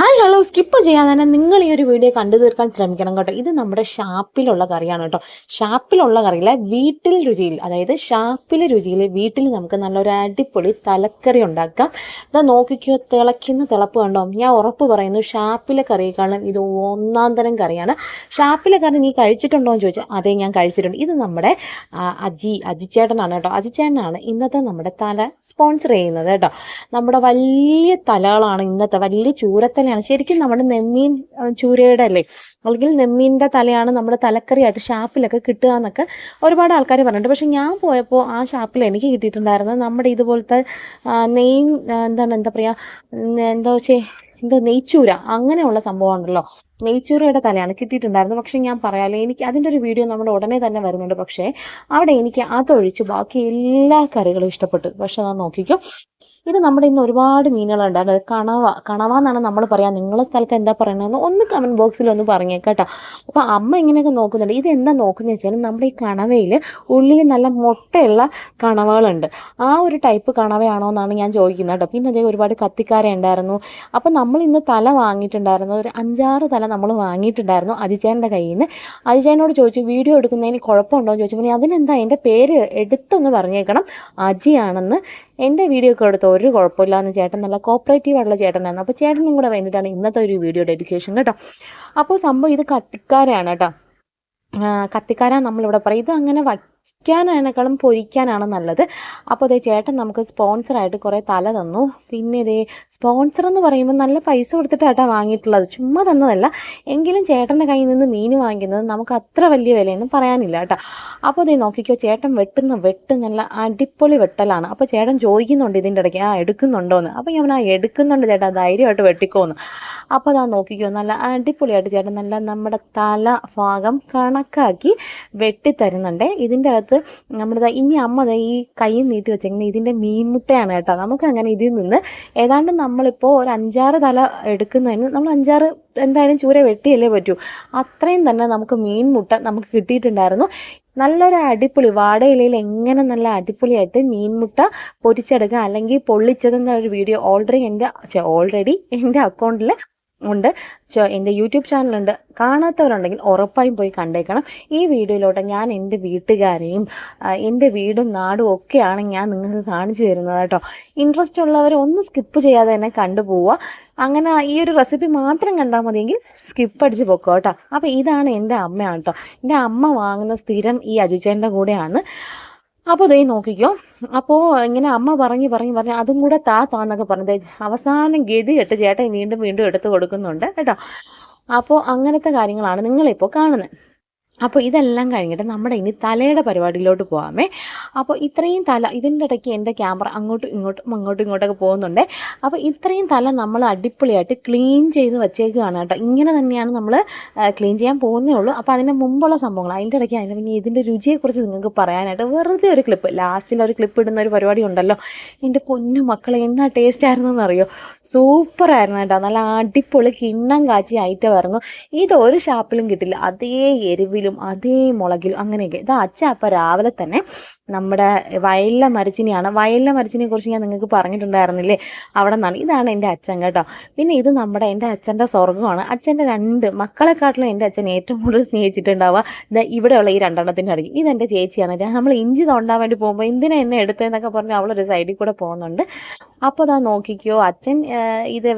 Hi hello skip ചെയ്യാതെ തന്നെ നിങ്ങൾ ഈ ഒരു വീഡിയോ കണ്ടു തീർക്കാൻ ശ്രമിക്കണം കേട്ടോ. ഇത് നമ്മുടെ ഷാപ്പിലുള്ള കറിയാണ് കേട്ടോ. ഷാപ്പിലുള്ള കറിയിലെ വീട്ടിൽ രുചിയിൽ അതായത് ഷാപ്പിലെ രുചിയിൽ വീട്ടിൽ നമുക്ക് നല്ലൊരു അടിപൊളി തലക്കറി ഉണ്ടാക്കാം. ഇതാ നോക്കിക്കോ തിളയ്ക്കുന്ന തിളപ്പ് കണ്ടോ? ഞാൻ ഉറപ്പ് പറയുന്നു ഷാപ്പിലെ കറിയേക്കാളും ഇത് ഒന്നാം തരം കറിയാണ്. ഷാപ്പിലെ കറി നീ കഴിച്ചിട്ടുണ്ടോ എന്ന് ചോദിച്ചാൽ അതേ ഞാൻ കഴിച്ചിട്ടുണ്ട്. ഇത് നമ്മുടെ അജി അജിച്ചേട്ടനാണ് കേട്ടോ. അജിച്ചേട്ടനാണ് ഇന്നത്തെ നമ്മുടെ തല സ്പോൺസർ ചെയ്യുന്നത് കേട്ടോ. നമ്മുടെ വലിയ തലകളാണ് ഇന്നത്തെ വലിയ ചൂരത്തലയാണ് ശരിക്കും നമ്മുടെ നെമ്മീൻ ചൂരയുടെ അല്ലേ അല്ലെങ്കിൽ നെമ്മീന്റെ തലയാണ് നമ്മുടെ തലക്കറിയായിട്ട് ഷാപ്പിലൊക്കെ കിട്ടുക എന്നൊക്കെ ഒരുപാട് ആൾക്കാർ പറഞ്ഞിട്ടുണ്ട്. പക്ഷെ ഞാൻ പോയപ്പോൾ ആ ഷാപ്പിൽ എനിക്ക് കിട്ടിയിട്ടുണ്ടായിരുന്നത് നമ്മുടെ ഇതുപോലത്തെ നെയ് എന്താണ് എന്താ പറയുക എന്താ വെച്ചേ എന്തോ നെയ്ച്ചൂര അങ്ങനെയുള്ള സംഭവമാണല്ലോ. നെയ്ച്ചൂരയുടെ തലയാണ് കിട്ടിയിട്ടുണ്ടായിരുന്നത്. പക്ഷെ ഞാൻ പറയാമല്ലോ എനിക്ക് അതിന്റെ ഒരു വീഡിയോ നമ്മുടെ ഉടനെ തന്നെ വരുന്നുണ്ട്. പക്ഷേ അവിടെ എനിക്ക് അതൊഴിച്ച് ബാക്കി എല്ലാ കറികളും ഇഷ്ടപ്പെട്ടു. പക്ഷെ ഞാൻ നോക്കിക്കോ ഇത് നമ്മുടെ ഇന്ന് ഒരുപാട് മീനുകളുണ്ട്. അത് കണവ കണവ എന്നാണ് നമ്മൾ പറയാം. നിങ്ങളെ സ്ഥലത്ത് എന്താ പറയണതെന്ന് ഒന്ന് കമന്റ് ബോക്സിൽ ഒന്ന് പറഞ്ഞേക്കാട്ടോ അപ്പോൾ അമ്മ ഇങ്ങനെയൊക്കെ നോക്കുന്നുണ്ട്. ഇത് എന്താ നോക്കുന്നത് വെച്ചാൽ നമ്മുടെ ഈ കണവയിൽ ഉള്ളിൽ നല്ല മുട്ടയുള്ള കണവകളുണ്ട്. ആ ഒരു ടൈപ്പ് കണവയാണോ എന്നാണ് ഞാൻ ചോദിക്കുന്നത് കേട്ടോ. പിന്നെ അതേ ഒരുപാട് കത്തിക്കാരെ ഉണ്ടായിരുന്നു. അപ്പോൾ നമ്മൾ ഇന്ന് തല വാങ്ങിയിട്ടുണ്ടായിരുന്നു. ഒരു അഞ്ചാറ് തല നമ്മൾ വാങ്ങിയിട്ടുണ്ടായിരുന്നു അജിച്ചേന്റെ കയ്യിൽ നിന്ന് അജിച്ചേനോട് ചോദിച്ചു വീഡിയോ എടുക്കുന്നതിന് കുഴപ്പമുണ്ടോ? എന്ന് ചോദിച്ചപ്പോൾ അതിനെന്താ? എന്റെ പേര് എടുത്തൊന്ന് പറഞ്ഞേക്കണം. അജിയാണെന്ന് എന്റെ വീഡിയോ ഒക്കെ എടുത്ത് ഒരു കുഴപ്പമില്ലാന്ന് ചേട്ടൻ നല്ല കോപ്പറേറ്റീവ് ആയിട്ടുള്ള ചേട്ടനായിരുന്നു. അപ്പോൾ ചേട്ടനും കൂടെ വേണ്ടിയിട്ടാണ് ഇന്നത്തെ ഒരു വീഡിയോ ഡെഡിക്കേഷൻ കേട്ടോ. അപ്പോൾ സംഭവം ഇത് കത്തിക്കാരാണ് കേട്ടോ. കത്തിക്കാരാണ് കത്തിക്കാര നമ്മളിവിടെ പറയും. ഇത് അങ്ങനെ വയ്ക്കാനേക്കാളും പൊരിക്കാനാണ് നല്ലത്. അപ്പോൾ അതേ ചേട്ടൻ നമുക്ക് സ്പോൺസറായിട്ട് കുറേ തല തന്നു. പിന്നെ ഇതേ സ്പോൺസർ എന്ന് പറയുമ്പോൾ നല്ല പൈസ കൊടുത്തിട്ടാട്ടാ വാങ്ങിയിട്ടുള്ളത്. ചുമ്മാ തന്നതല്ല. എങ്കിലും ചേട്ടന്റെ കയ്യിൽ നിന്ന് മീൻ വാങ്ങിക്കുന്നത് നമുക്ക് അത്ര വലിയ വിലയൊന്നും പറയാനില്ല കേട്ടോ. അപ്പോൾ അതേ നോക്കിക്കോ ചേട്ടൻ വെട്ടുന്ന വെട്ട് നല്ല അടിപൊളി വെട്ടലാണ്. അപ്പോൾ ചേട്ടൻ ചോദിക്കുന്നുണ്ട് ഇതിന്റെ ഇടയ്ക്ക് ആ എടുക്കുന്നുണ്ടോ എന്ന്? അപ്പോൾ ഞാൻ ആ എടുക്കുന്നുണ്ട് ചേട്ടാ ധൈര്യമായിട്ട് വെട്ടിക്കോന്ന് അപ്പോൾ അതാ നോക്കിക്കോ നല്ല അടിപൊളിയായിട്ട് ചേട്ടൻ നല്ല നമ്മുടെ തല ഭാഗം കണക്കാക്കി വെട്ടിത്തരുന്നുണ്ട്. ഇതിന്റെ അകത്ത് നമ്മുടെ ഇനി അമ്മ ഈ കൈ നീട്ടി വെച്ചേക്കുന്നത് ഇതിന്റെ മീൻമുട്ടയാണ് കേട്ടോ. നമുക്ക് അങ്ങനെ ഇതിൽ നിന്ന് ഏതാണ്ട് നമ്മളിപ്പോൾ ഒരു അഞ്ചാറ് തല എടുക്കുന്നതിന് നമ്മൾ അഞ്ചാറ് എന്തായാലും ചൂര വെട്ടിയല്ലേ പറ്റൂ. അത്രയും തന്നെ നമുക്ക് മീൻ മുട്ട നമുക്ക് കിട്ടിയിട്ടുണ്ടായിരുന്നു. നല്ലൊരു അടിപൊളി വാടയിലയിൽ എങ്ങനെ നല്ല അടിപൊളിയായിട്ട് മീൻമുട്ട പൊരിച്ചെടുക്കുക അല്ലെങ്കിൽ പൊള്ളിച്ചതെന്ന ഒരു വീഡിയോ ഓൾറെഡി എന്റെ ഓൾറെഡി എന്റെ അക്കൗണ്ടിൽ ഉണ്ട്. എന്റെ യൂട്യൂബ് ചാനലുണ്ട്. കാണാത്തവരുണ്ടെങ്കിൽ ഉറപ്പായും പോയി കണ്ടേക്കണം. ഈ വീഡിയോയിലോട്ട് ഞാൻ എന്റെ വീട്ടുകാരെയും എന്റെ വീടും നാടും ഒക്കെയാണ് ഞാൻ നിങ്ങൾക്ക് കാണിച്ചു തരുന്നത് കേട്ടോ. ഇൻട്രസ്റ്റ് ഉള്ളവർ ഒന്ന് സ്കിപ്പ് ചെയ്യാതെ തന്നെ കണ്ടുപോവുക. അങ്ങനെ ഈ ഒരു റെസിപ്പി മാത്രം കണ്ടാൽ മതിയെങ്കിൽ സ്കിപ്പ് അടിച്ച് പൊക്കോ കേട്ടോ. അപ്പോൾ ഇതാണ് എന്റെ അമ്മയാണ് കേട്ടോ. എന്റെ അമ്മ വാങ്ങുന്ന സ്ഥിരം ഈ അജിച്ചേന്റെ കൂടെയാണ്. അപ്പോൾ ദൈ നോക്കിക്കോ. അപ്പോൾ ഇങ്ങനെ അമ്മ പറഞ്ഞ് പറഞ്ഞ് പറഞ്ഞ് അതും കൂടെ താ താന്നൊക്കെ പറഞ്ഞത് അവസാനം ഗതി കെട്ട് ചേട്ടൻ വീണ്ടും വീണ്ടും എടുത്തു കൊടുക്കുന്നുണ്ട് കേട്ടോ. അപ്പോൾ അങ്ങനത്തെ കാര്യങ്ങളാണ് നിങ്ങളിപ്പോൾ കാണുന്നത് അപ്പോൾ ഇതെല്ലാം കഴിഞ്ഞിട്ട് നമ്മുടെ ഇനി തലയുടെ പരിപാടിയിലോട്ട് പോകാമേ അപ്പോൾ ഇത്രയും തല ഇതിന്റെ ഇടയ്ക്ക് എന്റെ ക്യാമറ അങ്ങോട്ടും ഇങ്ങോട്ടും അങ്ങോട്ടും ഇങ്ങോട്ടൊക്കെ പോകുന്നുണ്ട്. അപ്പോൾ ഇത്രയും തല നമ്മൾ അടിപൊളിയായിട്ട് ക്ലീൻ ചെയ്ത് വച്ചേക്കുകയാണ് കേട്ടോ. ഇങ്ങനെ തന്നെയാണ് നമ്മൾ ക്ലീൻ ചെയ്യാൻ പോകുന്നേ ഉള്ളൂ. അപ്പോൾ അതിന്റെ മുമ്പുള്ള സംഭവങ്ങൾ അതിന്റെ ഇടയ്ക്ക് അതിന്റെ പിന്നെ ഇതിന്റെ രുചിയെക്കുറിച്ച് നിങ്ങൾക്ക് പറയാനായിട്ട് വെറുതെ ഒരു ക്ലിപ്പ് ലാസ്റ്റിൽ ഒരു ക്ലിപ്പ് ഇടുന്ന ഒരു പരിപാടി ഉണ്ടല്ലോ. എന്റെ പൊന്നു മക്കളെ എന്നാ ടേസ്റ്റ് ആയിരുന്നു എന്നറിയോ സൂപ്പറായിരുന്നു കേട്ടോ. നല്ല അടിപൊളി കിണ്ണം കാച്ചി ഐറ്റമായിരുന്നു ഇത് ഒരു ഷാപ്പിലും കിട്ടില്ല. അതേ എരിവിലും അതേ മുളകിൽ അങ്ങനെയൊക്കെ. ഇത് അച്ഛ അപ്പം രാവിലെ തന്നെ നമ്മുടെ വയലിലെ മരച്ചിനിയാണ്. വയലിലെ മരച്ചിനെ കുറിച്ച് ഞാൻ നിങ്ങൾക്ക് പറഞ്ഞിട്ടുണ്ടായിരുന്നില്ലേ? അവിടെ നിന്നാണ്. ഇതാണ് എന്റെ അച്ഛൻ കേട്ടോ. പിന്നെ ഇത് നമ്മുടെ എന്റെ അച്ഛന്റെ സ്വർഗമാണ്. അച്ഛന്റെ രണ്ട് മക്കളെക്കാട്ടിലും എന്റെ അച്ഛൻ ഏറ്റവും കൂടുതൽ സ്നേഹിച്ചിട്ടുണ്ടാവുക. ഇതാ ഇവിടെയുള്ള ഈ രണ്ടെണ്ണത്തിന്റെ അടിക്കും ഇതെന്റെ ചേച്ചിയാണ്. നമ്മൾ ഇഞ്ചി തോണ്ടാൻ വേണ്ടി പോകുമ്പോൾ എന്തിനാ എന്നെ എടുത്തതെന്നൊക്കെ പറഞ്ഞ് അവളൊരു സൈഡിൽ കൂടെ പോകുന്നുണ്ട്. അപ്പോൾ അതാ നോക്കിക്കോ അച്ഛൻ ഇത്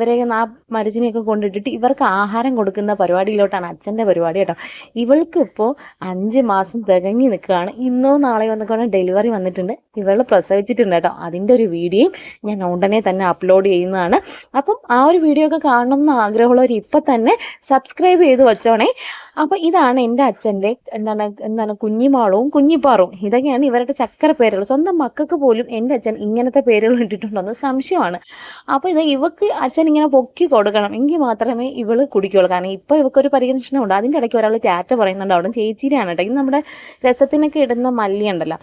ആ മരച്ചിനെയൊക്കെ കൊണ്ടിട്ടിട്ട് ഇവർക്ക് ആഹാരം കൊടുക്കുന്ന പരിപാടിയിലോട്ടാണ് അച്ഛന്റെ പരിപാടി കേട്ടോ. ഇവൾക്ക് അഞ്ച് മാസം തികഞ്ഞു നിൽക്കുകയാണ്. ഇന്നോ നാളെയോ എന്നൊക്കെ ഡെലിവറി വന്നിട്ടുണ്ട്. ഇവൾ പ്രസവിച്ചിട്ടുണ്ട് കേട്ടോ. അതിന്റെ ഒരു വീഡിയോയും ഞാൻ ഉടനെ തന്നെ അപ്ലോഡ് ചെയ്യുന്നതാണ്. അപ്പം ആ ഒരു വീഡിയോ ഒക്കെ കാണണം എന്ന് ആഗ്രഹമുള്ളവർ ഇപ്പം തന്നെ സബ്സ്ക്രൈബ് ചെയ്ത് വെച്ചോണേ. അപ്പോൾ ഇതാണ് എന്റെ അച്ഛന്റെ എന്താണ് എന്താണ് കുഞ്ഞിമാളവും കുഞ്ഞിപ്പാറും. ഇതൊക്കെയാണ് ഇവരുടെ ചക്കര പേരുകൾ. സ്വന്തം മക്കൾക്ക് പോലും എന്റെ അച്ഛൻ ഇങ്ങനത്തെ പേരുകൾ ഇട്ടിട്ടുണ്ടോയെന്ന് സംശയമാണ്. അപ്പോൾ ഇത് ഇവക്ക് അച്ഛൻ ഇങ്ങനെ പൊക്കി കൊടുക്കണം. എങ്കിൽ മാത്രമേ ഇവൾ കുടിക്കുകയുള്ളൂ. കാരണം ഇപ്പോൾ ഇവക്കൊരു പരിഗണനയുണ്ട്. അതിന്റെ ഇടയ്ക്ക് ഒരാൾ ടാറ്റ പറയുന്നുണ്ട്. അവിടെ ചേച്ചിയുടെയാണ് കേട്ടോ ഇത് നമ്മുടെ രസത്തിനൊക്കെ ഇടുന്ന മല്ലി ഉണ്ടല്ലോ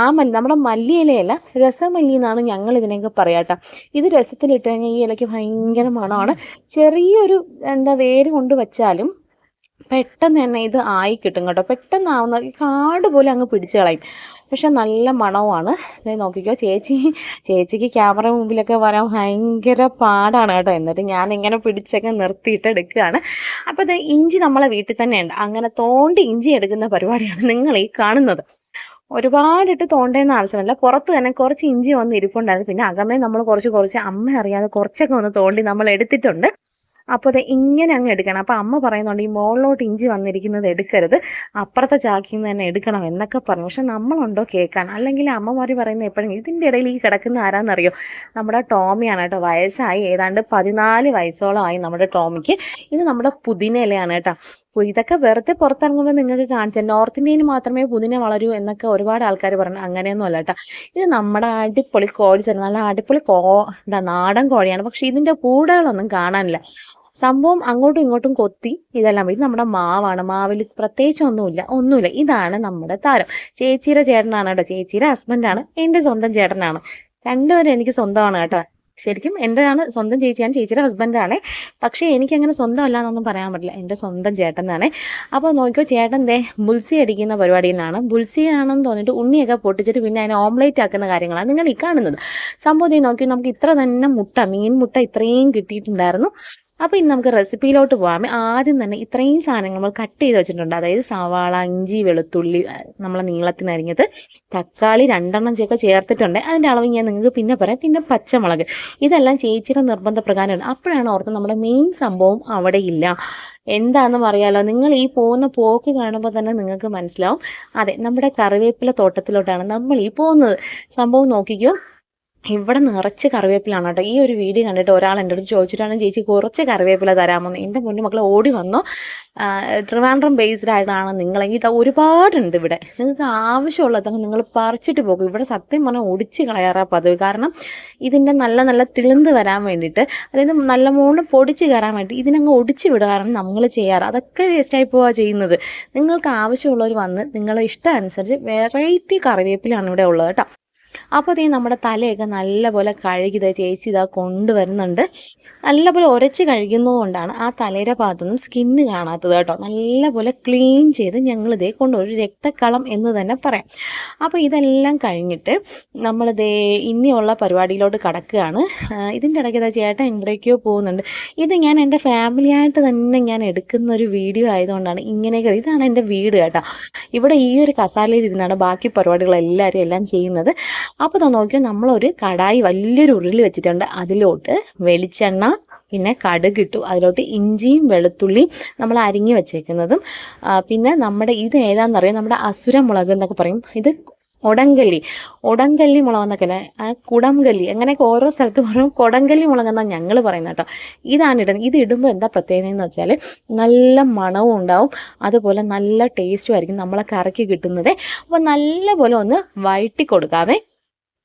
ആ മല്ലി നമ്മുടെ മല്ലി ഇലയല്ല രസമല്ലി എന്നാണ് ഞങ്ങൾ ഇതിനെയൊക്കെ പറയാട്ടോ. ഇത് രസത്തിലിട്ട് കഴിഞ്ഞാൽ ഈ ഇലയ്ക്ക് ഭയങ്കര മണമാണ്. ചെറിയൊരു എന്താ വേര് കൊണ്ട് വച്ചാലും പെട്ടെന്ന് തന്നെ ഇത് ആയി കിട്ടും കേട്ടോ. പെട്ടെന്ന് ആവുന്ന ഈ കാട് പോലെ അങ്ങ് പിടിച്ചു കളയും. പക്ഷെ നല്ല മണവുമാണ്. നോക്കിക്കോ ചേച്ചി ചേച്ചിക്ക് ക്യാമറ മുമ്പിലൊക്കെ വരാൻ ഭയങ്കര പാടാണ് കേട്ടോ. എന്നിട്ട് ഞാൻ ഇങ്ങനെ പിടിച്ചൊക്കെ നിർത്തിയിട്ട് എടുക്കുകയാണ് അപ്പോൾ ഇത് ഇഞ്ചി നമ്മളെ വീട്ടിൽ തന്നെ ഉണ്ട് അങ്ങനെ തോണ്ടി ഇഞ്ചി എടുക്കുന്ന പരിപാടിയാണ് നിങ്ങൾ ഈ കാണുന്നത്. ഒരുപാടിട്ട് തോണ്ടേന്ന് ആവശ്യമില്ല. പുറത്ത് തന്നെ കുറച്ച് ഇഞ്ചി വന്ന് ഇരിപ്പുണ്ടായിരുന്നു. പിന്നെ അകമേ നമ്മൾ കുറച്ച് കുറച്ച് അമ്മ അറിയാതെ കുറച്ചൊക്കെ ഒന്ന് തോണ്ടി നമ്മൾ എടുത്തിട്ടുണ്ട്. അപ്പോൾ അത് ഇങ്ങനെ അങ്ങ് എടുക്കണം. അപ്പോൾ അമ്മ പറയുന്നുണ്ട് ഈ മുകളിലോട്ട് ഇഞ്ചി വന്നിരിക്കുന്നത് എടുക്കരുത്. അപ്പുറത്തെ ചാക്കിൽ നിന്ന് തന്നെ എടുക്കണം എന്നൊക്കെ പറഞ്ഞു. പക്ഷെ നമ്മളുണ്ടോ കേൾക്കാൻ? അല്ലെങ്കിൽ അമ്മമാർ പറയുന്ന എപ്പോഴും ഇതിന്റെ ഇടയിൽ ഈ കിടക്കുന്ന ആരാന്നറിയോ? നമ്മുടെ ടോമിയാണ് കേട്ടോ. വയസ്സായി ഏതാണ്ട് പതിനാല് വയസ്സോളമായി നമ്മുടെ ടോമിക്ക്. ഇത് നമ്മുടെ പുതിന ഇലയാണ് കേട്ടോ. അപ്പോൾ ഇതൊക്കെ വെറുതെ പുറത്തിറങ്ങുമ്പോൾ നിങ്ങൾക്ക് കാണിച്ചാൽ നോർത്ത് ഇന്ത്യയിൽ മാത്രമേ പുതിന വളരൂ എന്നൊക്കെ ഒരുപാട് ആൾക്കാർ പറഞ്ഞു അങ്ങനെയൊന്നും അല്ല കേട്ടോ. ഇത് നമ്മുടെ അടിപൊളി കോഴി നല്ല അടിപൊളി കോ എന്താ നാടൻ കോഴിയാണ്. പക്ഷെ ഇതിന്റെ കൂടുകളൊന്നും കാണാനില്ല. സംഭവം അങ്ങോട്ടും ഇങ്ങോട്ടും കൊത്തി ഇതെല്ലാം ഇത് നമ്മുടെ മാവാണ്. മാവിൽ പ്രത്യേകിച്ച് ഒന്നുമില്ല. ഒന്നുമില്ല. ഇതാണ് നമ്മുടെ താരം. ചേച്ചിയുടെ ചേട്ടനാണ് കേട്ടോ. ചേച്ചിയുടെ ഹസ്ബൻഡാണ് എന്റെ സ്വന്തം ചേട്ടനാണ്. രണ്ടുപേരും എനിക്ക് സ്വന്തമാണ് കേട്ടോ. ശരിക്കും എന്റെതാണ് സ്വന്തം ചേച്ചിയാണ്. ചേച്ചിയുടെ ഹസ്ബൻഡാണ് പക്ഷേ എനിക്കങ്ങനെ സ്വന്തം അല്ല എന്നൊന്നും പറയാൻ പറ്റില്ല. എന്റെ സ്വന്തം ചേട്ടനാണ്. അപ്പോൾ നോക്കിയോ ചേട്ടൻ ദേ ബുൾസി അടിക്കുന്ന പരിപാടിയിലാണ്. ബുൾസി ആണെന്ന് തോന്നിയിട്ട് ഉണ്ണിയൊക്കെ പൊട്ടിച്ചിട്ട് പിന്നെ അതിനെ ഓംലേറ്റ് ആക്കുന്ന കാര്യങ്ങളാണ് നിങ്ങൾ ഈ കാണുന്നത്. സംഭവം ദേ നോക്കി നമുക്ക് ഇത്ര തന്നെ മുട്ട മീൻ മുട്ട ഇത്രയും കിട്ടിയിട്ടുണ്ടായിരുന്നു. അപ്പോൾ ഇനി നമുക്ക് റെസിപ്പിയിലോട്ട് പോകാം ആദ്യം തന്നെ ഇത്രയും സാധനങ്ങൾ നമ്മൾ കട്ട് ചെയ്ത് വെച്ചിട്ടുണ്ട്. അതായത് സവാള ഇഞ്ചി വെളുത്തുള്ളി നമ്മളെ നീളത്തിന് അരിഞ്ഞത് തക്കാളി രണ്ടെണ്ണം ചേക്ക ചേർത്തിട്ടുണ്ട്. അതിന്റെ അളവ് ഞാൻ നിങ്ങൾക്ക് പിന്നെ പറയാം. പിന്നെ പച്ചമുളക്. ഇതെല്ലാം ചേച്ചിയുടെ നിർബന്ധ പ്രകാരമാണ് അപ്പോഴാണ് ഓർത്ത് നമ്മുടെ മെയിൻ സംഭവം അവിടെ ഇല്ല. എന്താണെന്ന് പറയാലോ നിങ്ങൾ ഈ പോകുന്ന പോക്ക് കാണുമ്പോൾ തന്നെ നിങ്ങൾക്ക് മനസ്സിലാവും. അതെ നമ്മുടെ കറിവേപ്പില തോട്ടത്തിലോട്ടാണ് നമ്മൾ ഈ പോകുന്നത്. സംഭവം നോക്കിക്കോ. ഇവിടെ നിറച്ച് കറിവേപ്പിലാണ് കേട്ടോ. ഈ ഒരു വീഡിയോ കണ്ടിട്ട് ഒരാൾ എന്റെ അടുത്ത് ചോദിച്ചിട്ടാണ് ചേച്ചി കുറച്ച് കറിവേപ്പില തരാമെന്ന് എന്റെ മുന്നിൽ മക്കൾ ഓടി വന്നു. ട്രിവാൻഡ്രം ബേസ്ഡ് ആയിട്ടാണ് നിങ്ങളെങ്കിൽ ഇത് ഒരുപാടുണ്ട് ഇവിടെ. നിങ്ങൾക്ക് ആവശ്യമുള്ളതൊക്കെ നിങ്ങൾ പറിച്ചിട്ട് പോകും ഇവിടെ സത്യം പറഞ്ഞാൽ ഒടിച്ച് കളയാറാ പതിവ്. കാരണം ഇതിന്റെ നല്ല നല്ല തിളിന്ത് വരാൻ വേണ്ടിയിട്ട് അതായത് നല്ല മോണ് പൊടിച്ച് കയറാൻ വേണ്ടി ഇതിനങ്ങ് ഒടിച്ച് വിടാറാണ് നമ്മൾ ചെയ്യാറ്. അതൊക്കെ വേസ്റ്റായി പോവുക ചെയ്യുന്നത്. നിങ്ങൾക്ക് ആവശ്യമുള്ളവർ വന്ന് നിങ്ങളുടെ ഇഷ്ടം അനുസരിച്ച് വെറൈറ്റി കറിവേപ്പിലാണ് ഇവിടെ ഉള്ളത് കേട്ടോ. അപ്പോൾ അതീ നമ്മുടെ തലയൊക്കെ നല്ലപോലെ കഴുകി ദേ ചേച്ചി ഇതാ കൊണ്ടുവരുന്നുണ്ട്. നല്ലപോലെ ഉരച്ച് കഴുകുന്നതുകൊണ്ടാണ് ആ തലയുടെ ഭാഗത്തൊന്നും സ്കിന്ന് കാണാത്തത് കേട്ടോ. നല്ലപോലെ ക്ലീൻ ചെയ്ത് ഞങ്ങളിതേ കൊണ്ട് ഒരു രക്തക്കളം എന്ന് തന്നെ പറയാം. അപ്പോൾ ഇതെല്ലാം കഴിഞ്ഞിട്ട് നമ്മളിതേ ഇനിയുള്ള പരിപാടിയിലോട്ട് കടക്കുകയാണ്. ഇതിന്റെ ഇടയ്ക്ക് ഇതാ ചേട്ടൻ എവിടേക്കോ പോകുന്നുണ്ട്. ഇത് ഞാൻ എന്റെ ഫാമിലിയായിട്ട് തന്നെ ഞാൻ എടുക്കുന്ന ഒരു വീഡിയോ ആയതുകൊണ്ടാണ് ഇങ്ങനെയൊക്കെ ഇതാണ് എന്റെ വീട് കേട്ടോ. ഇവിടെ ഈ ഒരു കസാലയിൽ ഇരുന്നാണ് ബാക്കി പരിപാടികളെല്ലാവരും എല്ലാം ചെയ്യുന്നത്. അപ്പോൾ നോക്കിയാൽ നമ്മളൊരു കടായി വലിയൊരു ഉരുളി വെച്ചിട്ടുണ്ട്. അതിലോട്ട് വെളിച്ചെണ്ണ പിന്നെ കടുക് ഇട്ടു. അതിലോട്ട് ഇഞ്ചിയും വെളുത്തുള്ളിയും നമ്മൾ അരിഞ്ഞു വെച്ചേക്കുന്നതും. പിന്നെ നമ്മുടെ ഇത് ഏതാണെന്നറിയാം നമ്മുടെ അസുരമുളക് എന്നൊക്കെ പറയും. ഇത് ഒടങ്കല്ലി. ഒടങ്കല്ലി മുളക് എന്നൊക്കെ അല്ലേ കുടംകല്ലി. അങ്ങനെയൊക്കെ ഓരോ സ്ഥലത്ത് പറയും. കൊടങ്കല്ലി മുളക് എന്നാണ് ഞങ്ങൾ പറയുന്നത് കേട്ടോ. ഇതാണ് ഇടുന്നത്. ഇത് ഇടുമ്പോൾ എന്താ പ്രത്യേകത എന്ന് വെച്ചാൽ നല്ല മണവും ഉണ്ടാവും. അതുപോലെ നല്ല ടേസ്റ്റും ആയിരിക്കും നമ്മളെ കറക്കി കിട്ടുന്നത്. അപ്പോൾ നല്ലപോലെ ഒന്ന് വഴറ്റി കൊടുക്കാവേ.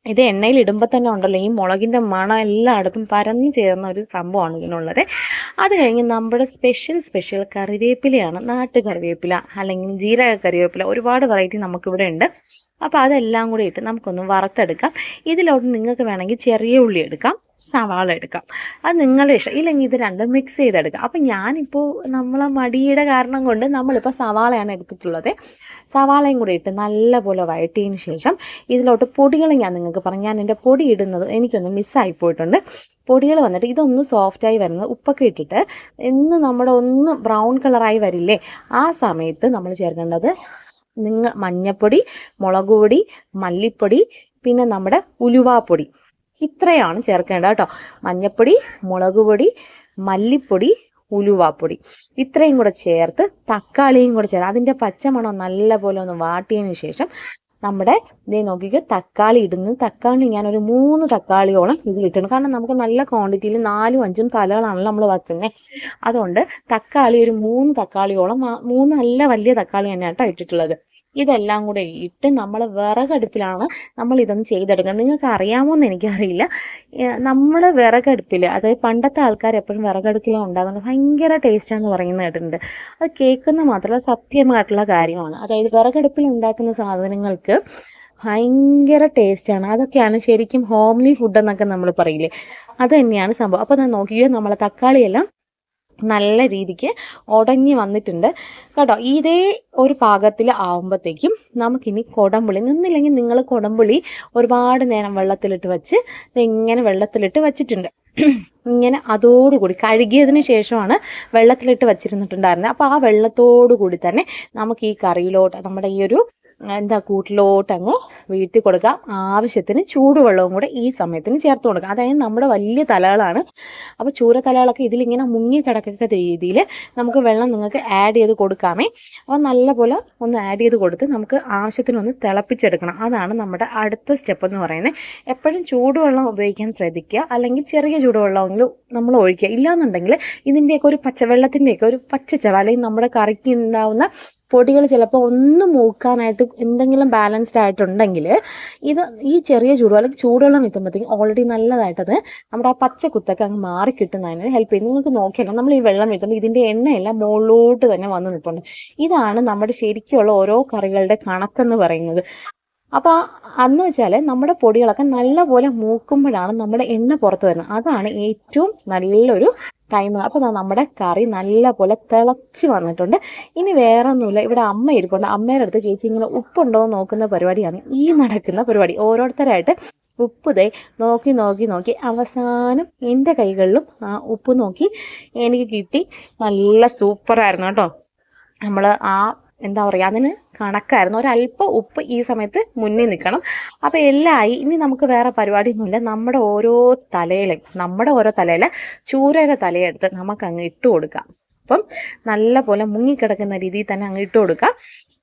ഇത് എണ്ണയിൽ ഇടുമ്പോൾ തന്നെ ഉണ്ടല്ലോ ഈ മുളകിന്റെ മണം എല്ലായിടത്തും പരന്നു ചേർന്ന ഒരു സംഭവമാണ് ഇതിനുള്ളത്. അത് കഴിഞ്ഞ് നമ്മുടെ സ്പെഷ്യൽ സ്പെഷ്യൽ കറിവേപ്പിലയാണ് നാട്ടു കറിവേപ്പില അല്ലെങ്കിൽ ജീരക കറിവേപ്പില ഒരുപാട് വെറൈറ്റി നമുക്കിവിടെ ഉണ്ട്. അപ്പോൾ അതെല്ലാം കൂടി ഇട്ട് നമുക്കൊന്ന് വറുത്തെടുക്കാം. ഇതിലോട്ട് നിങ്ങൾക്ക് വേണമെങ്കിൽ ചെറിയ ഉള്ളി എടുക്കാം സവാള എടുക്കാം. അത് നിങ്ങളുടെ ഇഷ്ടം. ഇല്ലെങ്കിൽ ഇത് രണ്ടും മിക്സ് ചെയ്തെടുക്കാം. അപ്പം ഞാനിപ്പോൾ നമ്മളെ മടിയുടെ കാരണം കൊണ്ട് നമ്മളിപ്പോൾ സവാളയാണ് എടുത്തിട്ടുള്ളത്. സവാളയും കൂടി ഇട്ട് നല്ലപോലെ വഴറ്റിയതിന് ശേഷം ഇതിലോട്ട് പൊടികൾ ഞാൻ നിങ്ങൾക്ക് പറഞ്ഞു ഞാൻ എന്റെ പൊടി ഇടുന്നത് എനിക്കൊന്ന് മിസ്സായി പോയിട്ടുണ്ട്. പൊടികൾ വന്നിട്ട് ഇതൊന്ന് സോഫ്റ്റായി വരുന്നത് ഉപ്പൊക്കെ ഇട്ടിട്ട് ഇന്ന് നമ്മുടെ ഒന്ന് ബ്രൗൺ കളറായി വരില്ലേ ആ സമയത്ത് നമ്മൾ ചേർക്കേണ്ടത് നിങ്ങൾ മഞ്ഞപ്പൊടി മുളക് പൊടി മല്ലിപ്പൊടി പിന്നെ നമ്മുടെ ഉലുവാപ്പൊടി. ഇത്രയാണ് ചേർക്കേണ്ടത് കേട്ടോ. മഞ്ഞപ്പൊടി മുളക് പൊടി മല്ലിപ്പൊടി ഉലുവാപ്പൊടി. ഇത്രയും കൂടെ ചേർത്ത് തക്കാളിയും കൂടെ ചേർത്ത്. അതിന്റെ പച്ചമണം നല്ലപോലെ ഒന്ന് വാട്ടിയതിന് ശേഷം നമ്മുടെ ഇതേ നോക്കിക്കോ തക്കാളി ഇടുന്നു. തക്കാളി ഞാൻ ഒരു മൂന്ന് തക്കാളിയോളം ഇതിലിട്ടുണ്ട് കാരണം നമുക്ക് നല്ല ക്വാണ്ടിറ്റിയിൽ നാലും അഞ്ചും തലകളാണല്ലോ നമ്മൾ വയ്ക്കുന്നത് അതുകൊണ്ട് തക്കാളി ഒരു മൂന്ന് തക്കാളിയോളം മൂന്ന് നല്ല വലിയ തക്കാളി തന്നെയാണ് ഇട്ടിട്ടുള്ളത്. ഇതെല്ലാം കൂടെ ഇട്ട് നമ്മൾ വിറകടുപ്പിലാണ് നമ്മൾ ഇതൊന്ന് ചെയ്തെടുക്കുന്നത്. നിങ്ങൾക്ക് അറിയാമോ എന്ന് എനിക്കറിയില്ല. നമ്മൾ വിറകടുപ്പിൽ അതായത് പണ്ടത്തെ ആൾക്കാർ എപ്പോഴും വിറകടുപ്പിലാണ് ഉണ്ടാകുന്നത് ഭയങ്കര ടേസ്റ്റാന്ന് പറയുന്നത് കേട്ടിട്ടുണ്ട്. അത് കേൾക്കുന്ന മാത്രമല്ല സത്യമായിട്ടുള്ള കാര്യമാണ്. അതായത് വിറകടുപ്പിൽ ഉണ്ടാക്കുന്ന സാധനങ്ങൾക്ക് ഭയങ്കര ടേസ്റ്റാണ് അതൊക്കെയാണ് ശരിക്കും ഹോംലി ഫുഡ് എന്നൊക്കെ നമ്മൾ പറയില്ലേ? അത് തന്നെയാണ് സംഭവം. അപ്പോൾ ഞാൻ നോക്കിയോ നമ്മളെ തക്കാളിയെല്ലാം നല്ല രീതിക്ക് ഉടഞ്ഞു വന്നിട്ടുണ്ട്. കേട്ടോ ഇതേ ഒരു പാകത്തിൽ ആവുമ്പോഴത്തേക്കും നമുക്കിനി കുടംപുളി നിന്നില്ലെങ്കിൽ നിങ്ങൾ കുടംപുളി ഒരുപാട് നേരം വെള്ളത്തിലിട്ട് വെച്ച് ഇങ്ങനെ വെള്ളത്തിലിട്ട് വെച്ചിട്ടുണ്ട്. ഇങ്ങനെ അതോടുകൂടി കഴുകിയതിന് ശേഷമാണ് വെള്ളത്തിലിട്ട് വച്ചിരുന്നിട്ടുണ്ടായിരുന്നത്. അപ്പോൾ ആ വെള്ളത്തോടു കൂടി തന്നെ നമുക്ക് ഈ കറിയിലോട്ട് നമ്മുടെ ഈ ഒരു എന്താ കൂട്ടിലോട്ട് അങ്ങ് വീഴ്ത്തി കൊടുക്കാം. ആവശ്യത്തിന് ചൂടുവെള്ളവും കൂടെ ഈ സമയത്തിന് ചേർത്ത് കൊടുക്കാം. അതായത് നമ്മുടെ വലിയ തലകളാണ്. അപ്പോൾ ചൂര തലകളൊക്കെ ഇതിലിങ്ങനെ മുങ്ങി കിടക്കത്തക്ക രീതിയിൽ നമുക്ക് വെള്ളം നിങ്ങൾക്ക് ആഡ് ചെയ്ത് കൊടുക്കാമേ. അപ്പോൾ നല്ലപോലെ ഒന്ന് ആഡ് ചെയ്ത് കൊടുത്ത് നമുക്ക് ആവശ്യത്തിന് ഒന്ന് തിളപ്പിച്ചെടുക്കണം. അതാണ് നമ്മുടെ അടുത്ത സ്റ്റെപ്പ് എന്ന് പറയുന്നത്. എപ്പോഴും ചൂടുവെള്ളം ഉപയോഗിക്കാൻ ശ്രദ്ധിക്കുക. അല്ലെങ്കിൽ ചെറിയ ചൂടുവെള്ളമെങ്കിലും നമ്മൾ ഒഴിക്കുക. ഇല്ലാന്നുണ്ടെങ്കിൽ ഇതിന്റെയൊക്കെ ഒരു പച്ചവെള്ളത്തിന്റെയൊക്കെ ഒരു പച്ചച്ചവ അല്ലെങ്കിൽ നമ്മുടെ കറിക്ക് ഉണ്ടാവുന്ന പൊടികൾ ചിലപ്പോൾ ഒന്ന് മൂക്കാനായിട്ട് എന്തെങ്കിലും ബാലൻസ്ഡ് ആയിട്ടുണ്ടെങ്കിൽ ഇത് ഈ ചെറിയ ചൂട് അല്ലെങ്കിൽ ചൂടുവെള്ളം എത്തുമ്പോഴത്തേക്കും ഓൾറെഡി നല്ലതായിട്ടത് നമ്മുടെ ആ പച്ച കുത്തൊക്കെ അങ്ങ് മാറി കിട്ടുന്നതിന് ഹെൽപ്പ് ചെയ്യും. നിങ്ങൾക്ക് നോക്കിയല്ലോ നമ്മൾ ഈ വെള്ളം എത്തുമ്പോൾ ഇതിന്റെ എണ്ണയെല്ലാം മുകളിലോട്ട് തന്നെ വന്ന് നിൽപ്പുണ്ട്. ഇതാണ് നമ്മുടെ ശരിക്കുള്ള ഓരോ കറികളുടെ കണക്കെന്ന് പറയുന്നത്. അപ്പോൾ അന്ന് വെച്ചാൽ നമ്മുടെ പൊടികളൊക്കെ നല്ലപോലെ മൂക്കുമ്പോഴാണ് നമ്മുടെ എണ്ണ പുറത്ത് വരുന്നത്. അതാണ് ഏറ്റവും നല്ലൊരു ടൈം അപ്പോൾ നമ്മുടെ കറി നല്ലപോലെ തിളച്ച് വന്നിട്ടുണ്ട്. ഇനി വേറെ ഒന്നുമില്ല ഇവിടെ അമ്മ ഇരിപ്പുണ്ട്. അമ്മയുടെ അടുത്ത് ചേച്ചി ഇങ്ങനെ ഉപ്പുണ്ടോ എന്ന് നോക്കുന്ന പരിപാടിയാണ് ഈ നടക്കുന്ന പരിപാടി. ഓരോരുത്തരായിട്ട് ഉപ്പ് ദേ നോക്കി നോക്കി നോക്കി അവസാനം എന്റെ കൈകളിലും ആ ഉപ്പ് നോക്കി എനിക്ക് കിട്ടി. നല്ല സൂപ്പറായിരുന്നു കേട്ടോ. നമ്മൾ ആ എന്താ പറയുക അതിന് കണക്കായിരുന്നു. ഒരല്പം ഉപ്പ് ഈ സമയത്ത് മുന്നിൽ നിൽക്കണം. അപ്പോൾ എല്ലായി ഇനി നമുക്ക് വേറെ പരിപാടിയൊന്നുമില്ല. നമ്മുടെ ഓരോ തലയിലും നമ്മുടെ ഓരോ തലയിൽ ചൂരയുടെ തലയെടുത്ത് നമുക്ക് അങ്ങ് ഇട്ട് കൊടുക്കാം. അപ്പം നല്ല പോലെ മുങ്ങിക്കിടക്കുന്ന രീതിയിൽ തന്നെ അങ്ങ് ഇട്ട് കൊടുക്കാം.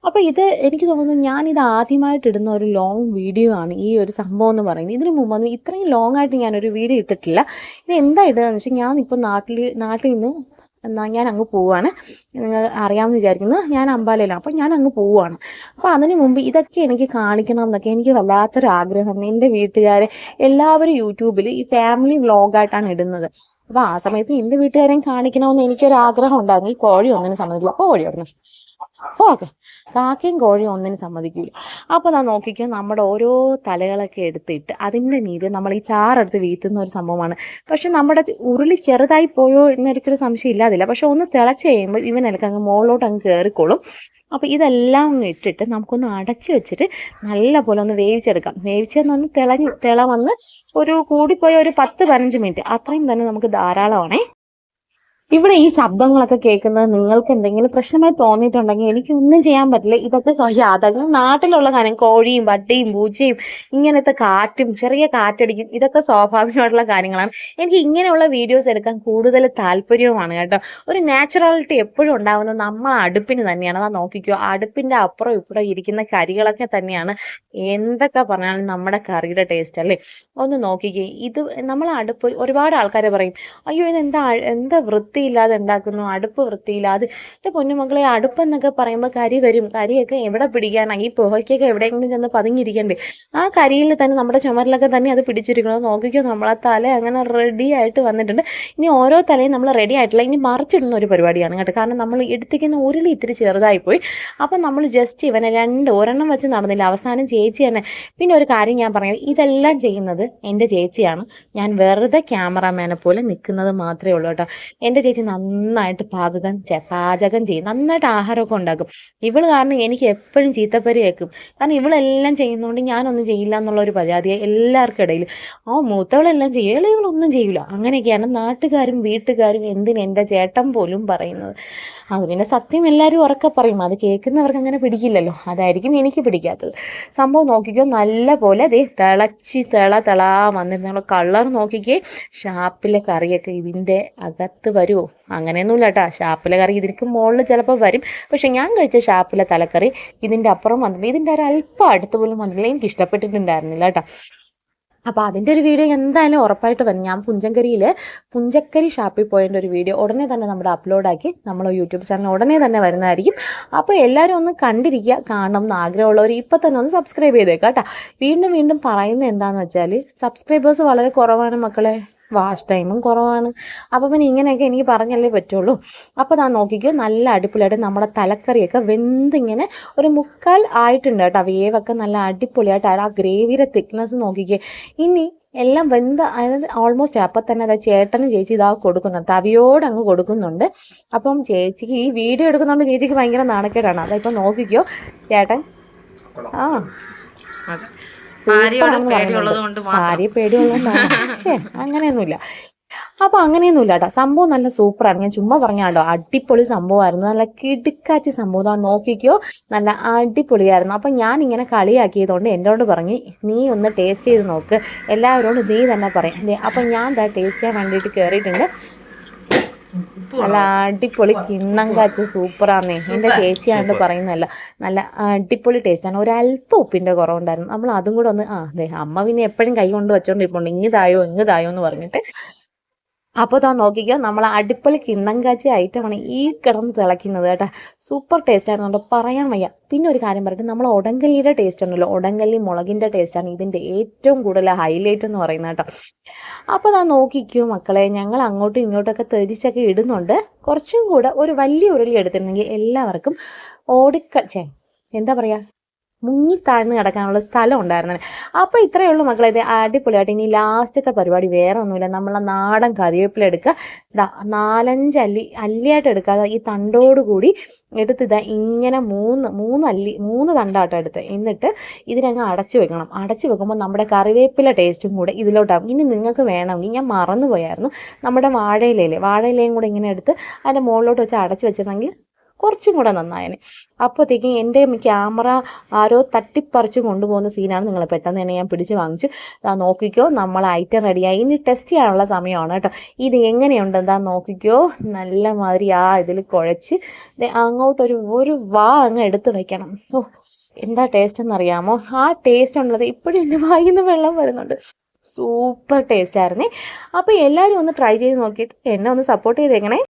അപ്പോൾ ഇത് എനിക്ക് തോന്നുന്നു ഞാനിത് ആദ്യമായിട്ട് ഇടുന്ന ഒരു ലോങ് വീഡിയോ ആണ് ഈ ഒരു സംഭവം എന്ന് പറയുന്നത്. ഇതിനു മുമ്പൊന്നും ഇത്രയും ലോങ് ആയിട്ട് ഞാനൊരു വീഡിയോ ഇട്ടിട്ടില്ല. ഇത് എന്താ ഇടുക എന്ന് വെച്ചാൽ ഞാനിപ്പോൾ നാട്ടിൽ നാട്ടിൽ നിന്ന് എന്നാൽ ഞാൻ അങ്ങ് പോവാണ്. നിങ്ങൾ അറിയാമെന്ന് വിചാരിക്കുന്നു. ഞാൻ അമ്പാലയിലാണ് അപ്പോൾ ഞാൻ അങ്ങ് പോവുകയാണ് അപ്പോൾ അതിന് മുമ്പ് ഇതൊക്കെ എനിക്ക് കാണിക്കണം എന്നൊക്കെ എനിക്ക് വല്ലാത്തൊരു ആഗ്രഹം എന്റെ വീട്ടുകാരെ എല്ലാവരും യൂട്യൂബിൽ ഈ ഫാമിലി വ്ളോഗായിട്ടാണ് ഇടുന്നത്. അപ്പോൾ ആ സമയത്ത് എന്റെ വീട്ടുകാരെയും കാണിക്കണമെന്ന് എനിക്കൊരു ആഗ്രഹം ഉണ്ടായിരുന്നു. ഈ കോഴി ഒന്നിനും അപ്പോൾ കോഴി അവിടുന്ന് ഓക്കെ. കാക്കയും കോഴിയും ഒന്നിനും സമ്മതിക്കില്ല അപ്പോൾ ഞാൻ നോക്കിക്കോ നമ്മുടെ ഓരോ തലകളൊക്കെ എടുത്തിട്ട് അതിന്റെ മീതെ നമ്മൾ ഈ ചാറെടുത്ത് വീത്തുന്ന ഒരു സംഭവമാണ്. പക്ഷെ നമ്മുടെ ഉരുളി ചെറുതായി പോയോ എന്നൊരിക്കലും സംശയം ഇല്ലാതില്ല. പക്ഷെ ഒന്ന് തിളച്ച് കഴിയുമ്പോൾ ഇവനെനിക്ക് അങ്ങ് മുകളിലോട്ട് അങ്ങ് കയറിക്കോളും അപ്പോൾ ഇതെല്ലാം ഇട്ടിട്ട് നമുക്കൊന്ന് അടച്ചു വെച്ചിട്ട് നല്ല പോലെ ഒന്ന് വേവിച്ചെടുക്കാം. വേവിച്ചെന്നൊന്ന് തിളഞ്ഞ് തിള വന്ന് ഒരു കൂടിപ്പോയ ഒരു പത്ത് പതിനഞ്ച് മിനിറ്റ്. അത്രയും തന്നെ നമുക്ക് ധാരാളമാണേ. ഇവിടെ ഈ ശബ്ദങ്ങളൊക്കെ കേൾക്കുന്നത് നിങ്ങൾക്ക് എന്തെങ്കിലും പ്രശ്നമായി തോന്നിയിട്ടുണ്ടെങ്കിൽ എനിക്ക് ഒന്നും ചെയ്യാൻ പറ്റില്ല. ഇതൊക്കെ യാഥാർത്ഥ്യം നാട്ടിലുള്ള കാര്യം കോഴിയും വട്ടിയും പൂച്ചയും ഇങ്ങനത്തെ കാറ്റും ചെറിയ കാറ്റടിക്കും ഇതൊക്കെ സ്വാഭാവികമായിട്ടുള്ള കാര്യങ്ങളാണ്. എനിക്ക് ഇങ്ങനെയുള്ള വീഡിയോസ് എടുക്കാൻ കൂടുതൽ താല്പര്യവുമാണ് കേട്ടോ. ഒരു നാച്ചുറാലിറ്റി എപ്പോഴും ഉണ്ടാകുന്നത് നമ്മൾ അടുപ്പിന് തന്നെയാണ്. അതാ നോക്കിക്കോ അടുപ്പിന്റെ അപ്പുറം ഇപ്പുറം ഇരിക്കുന്ന കറികളൊക്കെ തന്നെയാണ്. എന്തൊക്കെ പറഞ്ഞാലും നമ്മുടെ കറിയുടെ ടേസ്റ്റ് അല്ലേ? ഒന്ന് നോക്കിക്കേ ഇത് നമ്മൾ അടുപ്പ് ഒരുപാട് ആൾക്കാർ പറയും അയ്യോ ഇത് എന്താ എന്താ വൃത്തിയില്ലാതെ ഉണ്ടാക്കുന്നു അടുപ്പ് വൃത്തിയില്ലാതെ. എന്റെ പൊന്നുമക്കളെ അടുപ്പെന്നൊക്കെ പറയുമ്പോൾ കരി വരും. കരിയൊക്കെ എവിടെ പിടിക്കാനാണ് ഈ പുകയ്ക്കൊക്കെ എവിടെയെങ്കിലും ചെന്ന് പതുങ്ങിയിരിക്കണ്ടേ? ആ കരിയിൽ തന്നെ നമ്മുടെ ചുമരിലൊക്കെ തന്നെ അത് പിടിച്ചിരിക്കണം നോക്കിക്കോ നമ്മളെ തല അങ്ങനെ റെഡി ആയിട്ട് വന്നിട്ടുണ്ട്. ഇനി ഓരോ തലയും നമ്മൾ റെഡി ആയിട്ടില്ല. ഇനി മറിച്ചിടുന്ന ഒരു പരിപാടിയാണ് കേട്ടോ. കാരണം നമ്മൾ എടുത്തിരിക്കുന്ന ഉരുളി ഇത്തിരി ചെറുതായി പോയി. അപ്പം നമ്മൾ ജസ്റ്റ് ഇവനെ രണ്ട് ഒരെണ്ണം വെച്ച് നടന്നില്ല. അവസാനം ചേച്ചി തന്നെ. പിന്നെ ഒരു കാര്യം ഞാൻ പറയാം. ഇതെല്ലാം ചെയ്യുന്നത് എന്റെ ചേച്ചിയാണ്. ഞാൻ വെറുതെ ക്യാമറാമാനെ പോലെ നിൽക്കുന്നത് മാത്രമേ ഉള്ളൂ കേട്ടോ. എന്റെ ചേച്ചി നന്നായിട്ട് പാചകം പാചകം ചെയ്യും. നന്നായിട്ട് ആഹാരമൊക്കെ ഉണ്ടാക്കും. ഇവൾ കാരണം എനിക്ക് എപ്പോഴും ചീത്തപ്പരി കേൾക്കും. കാരണം ഇവളെല്ലാം ചെയ്യുന്നതുകൊണ്ട് ഞാനൊന്നും ചെയ്യില്ല എന്നുള്ള ഒരു പരാതി എല്ലാവർക്കും ഇടയിൽ ആ മൂത്തവളെല്ലാം ചെയ്യും. ഇളയവളൊന്നും ചെയ്യില്ല അങ്ങനെയൊക്കെയാണ് നാട്ടുകാരും വീട്ടുകാരും എന്തിന് എന്റെ ചേട്ടൻ പോലും പറയുന്നത്. അത് പിന്നെ സത്യം എല്ലാവരും ഉറക്കെ പറയും. അത് കേൾക്കുന്നവർക്ക് അങ്ങനെ പിടിക്കില്ലല്ലോ. അതായിരിക്കും എനിക്ക് പിടിക്കാത്തത്. സംഭവം നോക്കിക്കോ. നല്ല പോലെ അതേ തിളച്ച് തിള തിളാ വന്നിരുന്ന. കളർ നോക്കിക്കേ. ഷാപ്പിലെ കറിയൊക്കെ ഇതിന്റെ അകത്ത് വരുമോ അങ്ങനെയൊന്നുമില്ല കേട്ടോ ഷാപ്പിലെ കറി ഇതിനക്ക് മുകളിൽ ചിലപ്പോൾ വരും. പക്ഷെ ഞാൻ കഴിച്ച ഷാപ്പിലെ തലക്കറി ഇതിന്റെ അപ്പുറം വന്നില്ല ഇതിന്റെ ഒരു അല്പം അടുത്ത് പോലും വന്നില്ല എനിക്ക് ഇഷ്ടപ്പെട്ടിട്ടുണ്ടായിരുന്നില്ല കേട്ടോ അപ്പോൾ അതിന്റെ ഒരു വീഡിയോ എന്തായാലും ഉറപ്പായിട്ട് വരും. ഞാൻ പുഞ്ചക്കരിയിൽ പുഞ്ചക്കരി ഷാപ്പിൽ പോയതിന്റെ ഒരു വീഡിയോ ഉടനെ തന്നെ നമ്മുടെ അപ്ലോഡാക്കി നമ്മൾ യൂട്യൂബ് ചാനൽ ഉടനെ തന്നെ വരുന്നതായിരിക്കും. അപ്പോൾ എല്ലാവരും ഒന്ന് കണ്ടിരിക്കുക കാണണം എന്ന് ആഗ്രഹമുള്ളവർ ഇപ്പോൾ തന്നെ ഒന്ന് സബ്സ്ക്രൈബ് ചെയ്തേക്കാം കേട്ടോ. വീണ്ടും വീണ്ടും പറയുന്നത് എന്താണെന്ന് വെച്ചാൽ സബ്സ്ക്രൈബേഴ്സ് വളരെ കുറവാണ് മക്കളെ. വാച്ച് ടൈമും കുറവാണ്. അപ്പോൾ പിന്നെ ഇങ്ങനെയൊക്കെ എനിക്ക് പറഞ്ഞല്ലേ പറ്റുള്ളൂ. അപ്പോൾ ഞാൻ നോക്കിക്കോ നല്ല അടിപൊളിയായിട്ട് നമ്മുടെ തലക്കറിയൊക്കെ വെന്തിങ്ങനെ ഒരു മുക്കാൽ ആയിട്ടുണ്ട് കേട്ടോ. വേവൊക്കെ നല്ല അടിപൊളിയായിട്ട് ആ ഗ്രേവിയുടെ തിക്നെസ് നോക്കിക്കേ. ഇനി എല്ലാം വെന്ത് അതായത് ഓൾമോസ്റ്റ് അപ്പം തന്നെ അതായത് ചേട്ടനും ചേച്ചി ഇതാ കൊടുക്കുന്നു. തവിയോട് അങ്ങ് കൊടുക്കുന്നുണ്ട്. അപ്പം ചേച്ചിക്ക് ഈ വീഡിയോ എടുക്കുന്നതുകൊണ്ട് ചേച്ചിക്ക് ഭയങ്കര നാണക്കേടാണ്. അതിപ്പം നോക്കിക്കോ ചേട്ടൻ. ആ. ഭാര്യയെ പേടിയുള്ളതുകൊണ്ടാണ്. അങ്ങനെയൊന്നുമില്ല. അപ്പോൾ അങ്ങനെയൊന്നുമില്ല കേട്ടോ. സംഭവം നല്ല സൂപ്പറാണ്. ഞാൻ ചുമ്മാ പറഞ്ഞാട്ടോ അടിപൊളി സംഭവമായിരുന്നു. നല്ല കിടുക്കാച്ചി സംഭവം. നോക്കിക്കോ. നല്ല അടിപൊളിയായിരുന്നു. അപ്പൊ ഞാൻ ഇങ്ങനെ കളിയാക്കിയതുകൊണ്ട് എന്നോട് പറഞ്ഞു നീ ഒന്ന് ടേസ്റ്റ് ചെയ്ത് നോക്ക്. എല്ലാവരോടും നീ തന്നെ പറയാം അപ്പൊ ഞാൻ ദാ ടേസ്റ്റ് ചെയ്യാൻ വേണ്ടിയിട്ട് കയറിയിട്ടുണ്ട് നല്ല അടിപൊളി കിണ്ണം കാച്ച് സൂപ്പറാന്നേ. എന്റെ ചേച്ചിയാണ്ട് പറയുന്നതല്ല. നല്ല അടിപൊളി ടേസ്റ്റാണ്. ഒരല്പം ഉപ്പിന്റെ കുറവുണ്ടായിരുന്നു. നമ്മൾ അതും കൂടെ ഒന്ന് ആ അതെ അമ്മ പിന്നെ എപ്പോഴും കൈ കൊണ്ട് വെച്ചോണ്ടിരിപ്പുണ്ട്. ഇങ്ങ് തായോ ഇങ്ങ് തായോ എന്ന് പറഞ്ഞിട്ട് അപ്പോൾ താ നോക്കിക്കോ നമ്മൾ അടിപൊളി കിണ്ണം കാച്ചി ഐറ്റമാണ് ഈ കിടന്ന് തിളയ്ക്കുന്നത് കേട്ടോ. സൂപ്പർ ടേസ്റ്റ് ആയിരുന്നുണ്ട് പറയാൻ വയ്യ. പിന്നെ ഒരു കാര്യം പറയട്ടെ നമ്മൾ ഉടങ്കല്ലിയുടെ ടേസ്റ്റ് ഉണ്ടല്ലോ ഉടങ്കല്ലി മുളകിന്റെ ടേസ്റ്റാണ് ഇതിന്റെ ഏറ്റവും കൂടുതൽ ഹൈലൈറ്റ് എന്ന് പറയുന്നത് കേട്ടോ. അപ്പോൾ താ നോക്കിക്കോ മക്കളെ ഞങ്ങൾ അങ്ങോട്ടും ഇങ്ങോട്ടൊക്കെ തെരിച്ചൊക്കെ ഇടുന്നുണ്ട്. കുറച്ചും കൂടെ ഒരു വലിയ ഉരുളി എടുത്തിരുന്നെങ്കിൽ എല്ലാവർക്കും ഓടിക്ക എന്താ പറയുക മുങ്ങി താഴ്ന്ന് കിടക്കാനുള്ള സ്ഥലം ഉണ്ടായിരുന്നു അപ്പോൾ ഇത്രയേ ഉള്ളൂ മക്കളെ. ഇത് അടിപൊളിയായിട്ട് ഇനി ലാസ്റ്റത്തെ പരിപാടി വേറെ ഒന്നുമില്ല. നമ്മളെ നാടൻ കറിവേപ്പില എടുക്കുക. നാലഞ്ച് അല്ലി അല്ലിയായിട്ട് എടുക്കാതെ ഈ തണ്ടോട് കൂടി എടുത്ത് ഇതാ ഇങ്ങനെ മൂന്ന് മൂന്ന് അല്ലി മൂന്ന് തണ്ടാട്ടോ എടുത്ത്. എന്നിട്ട് ഇതിനങ്ങ് അടച്ചു വെക്കണം. അടച്ചു വെക്കുമ്പോൾ നമ്മുടെ കറിവേപ്പില ടേസ്റ്റും കൂടെ ഇതിലോട്ടാകും. ഇനി നിങ്ങൾക്ക് വേണമെങ്കിൽ ഞാൻ മറന്നു പോയായിരുന്നു നമ്മുടെ വാഴയിലയിലെ വാഴയിലയും കൂടെ ഇങ്ങനെ എടുത്ത് അതിന്റെ മുകളിലോട്ട് വെച്ച് അടച്ചു വെച്ചിരുന്നെങ്കിൽ കുറച്ചും കൂടെ നന്നായേനെ. അപ്പോഴത്തേക്കും എന്റെ ക്യാമറ ആരോ തട്ടിപ്പറിച്ച് കൊണ്ടുപോകുന്ന സീനാണ് നിങ്ങൾ പെട്ടെന്ന് തന്നെ ഞാൻ പിടിച്ച് വാങ്ങിച്ചു. നോക്കിക്കോ നമ്മൾ ഐറ്റം റെഡിയായി. ഇനി ടെസ്റ്റ് ചെയ്യാനുള്ള സമയമാണ് കേട്ടോ. ഇത് എങ്ങനെയുണ്ട് എന്താ നോക്കിക്കോ. നല്ല മാതിരി ആ ഇതിൽ കുഴച്ച് അങ്ങോട്ടൊരു ഒരു വാ അങ്ങ് എടുത്ത് വയ്ക്കണം ഓ എന്താ ടേസ്റ്റ് എന്നറിയാമോ? ആ ടേസ്റ്റ് ഉള്ളത് ഇപ്പോഴും എന്റെ വായിൽ നിന്ന് വെള്ളം വരുന്നുണ്ട്. സൂപ്പർ ടേസ്റ്റ് ആയിരുന്നേ. അപ്പോൾ എല്ലാവരും ഒന്ന് ട്രൈ ചെയ്ത് നോക്കിയിട്ട് എന്നെ ഒന്ന് സപ്പോർട്ട് ചെയ്തേക്കണേ.